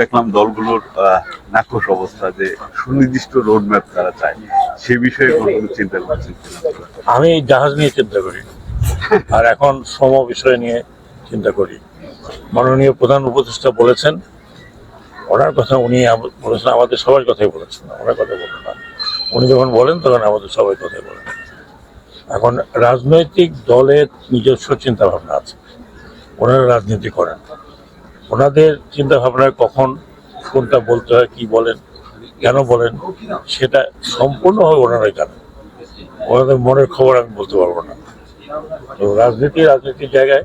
দেখলাম দলগুলোর নাকশ অবস্থা যে সুনির্দিষ্ট রোড ম্যাপ তারা চায়। সে বিষয়ে কোনো চিন্তা করছেন? আমি জাহাজ নিয়ে চিন্তা করি। আর এখন শ্রম বিষয় নিয়ে চিন্তা করি। মাননীয় প্রধান উপদেষ্টা বলেছেন, ওনার কথা উনি বলেছেন, আমাদের সবার কথাই বলেছেন। ওনার কথা বলেন না। উনি যখন বলেন, তখন আমাদের সবাই কথাই বলেন। এখন রাজনৈতিক দলের নিজস্ব চিন্তা ভাবনা আছে। ওনারা রাজনীতি করেন। ওনাদের চিন্তা ভাবনায় কখন কোনটা বলতে হয় কি বলেন কেন বলেন সেটা সম্পূর্ণভাবে ওনারাই জানেন। ওনাদের মনের খবর আমি বলতে পারব না। তো রাজনীতি রাজনীতির জায়গায়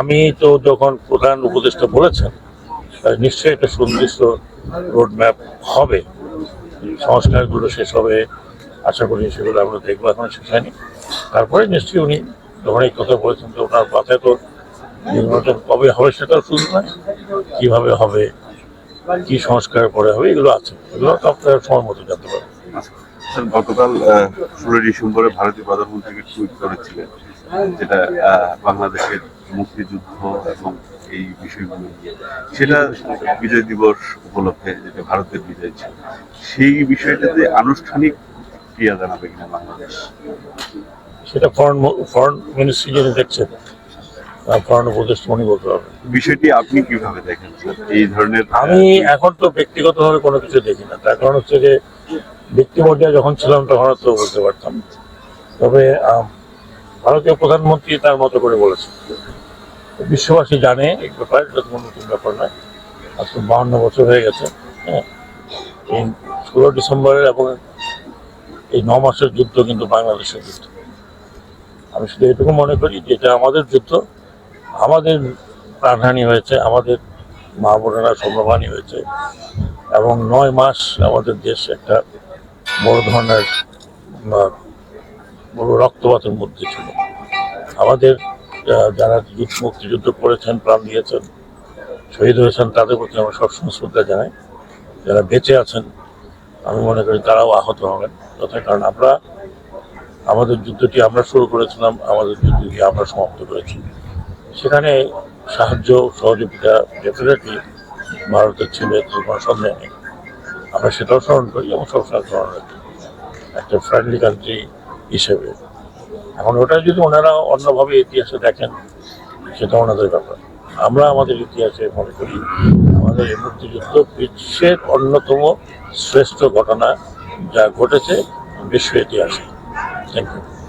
আমি তো যখন প্রধান উপদেষ্টা বলেছেন নিশ্চয়ই একটা সুনির্দিষ্ট রোড ম্যাপ হবে। সংস্কারগুলো শেষ হবে আশা করি সেগুলো আমরা দেখব এখন শেষ হয়নি। তারপরে নিশ্চয়ই উনি যখন কথা বলেছেন তো ওনার মাথায় তো নির্বাচন কবে হবে সেটাও শুধু নয় কীভাবে হবে কি সংস্কার করে হবে এগুলো আছে। এগুলো তো আপনারা সময় মতো জানতে পারবেন। আচ্ছা, গতকাল ষোলোই ডিসেম্বরে ভারতীয় প্রধানমন্ত্রীকে টুইট করেছিলেন যেটা বাংলাদেশের মুক্তিযুদ্ধ এবং এই বিষয়গুলো সেটা বিজয় দিবস উপলক্ষে যেটা ভারতের বিজয় ছিল। সেই বিষয়টাতে আনুষ্ঠানিক ক্রিয়া জানাবে কিনা বাংলাদেশ? সেটা ফরেন ফরেন মিনিস্ট্রি যিনি দেখছেন ফরেন উপদেষ্টা উনি বলতে পারবেন। বিষয়টি আপনি কীভাবে দেখেন? এই ধরনের আমি এখন তো ব্যক্তিগতভাবে কোনো কিছু দেখি না। তার কারণ হচ্ছে যে ব্যক্তি পর্যায়ে যখন ছিলাম তখন তো বলতে পারতাম তবে ভারতীয় প্রধানমন্ত্রী তার মতো করে বলেছেন। বিশ্ববাসী জানে এই ব্যাপার এটা কোনো নতুন ব্যাপার নয়। আজকে বাহান্ন বছর হয়ে গেছে হ্যাঁ। এই ষোলো ডিসেম্বরের এবং এই ন মাসের যুদ্ধ কিন্তু বাংলাদেশের যুদ্ধ। আমি শুধু এটুকু মনে করি যে এটা আমাদের যুদ্ধ। আমাদের প্রাণহানি হয়েছে, আমাদের মা বোনেরা সৌম্যহানি হয়েছে। এবং নয় মাস আমাদের দেশ একটা বড় ধরনের বড় রক্তপাতের মধ্যে ছিল। আমাদের যারা যুদ্ধ, মুক্তিযুদ্ধ করেছেন, প্রাণ দিয়েছেন, শহীদ হয়েছেন, তাদের প্রতি আমরা সবসময় শ্রদ্ধা জানাই। যারা বেঁচে আছেন, আমি মনে করি তারাও আহত হবেন। তথা কারণ আমরা আমাদের যুদ্ধটি আমরা শুরু করেছিলাম, আমাদের যুদ্ধটি আমরা সমাপ্ত করেছি। সেখানে সাহায্য, সহযোগিতা ডেফিনেটলি ভারতের ছিল কোনো সন্দেহ নেই। আমরা সেটাও স্মরণ করি, এবং সবসময় স্মরণ রাখি, একটা ফ্রেন্ডলি কান্ট্রি হিসেবে। এখন ওটা যদি ওনারা অন্যভাবে ইতিহাসে দেখেন, সেটা ওনাদের ব্যাপার। আমরা আমাদের ইতিহাসে মনে করি, আমাদের এই মুক্তিযুদ্ধ বিশ্বের অন্যতম শ্রেষ্ঠ ঘটনা যা ঘটেছে বিশ্ব ইতিহাসে। Thank you.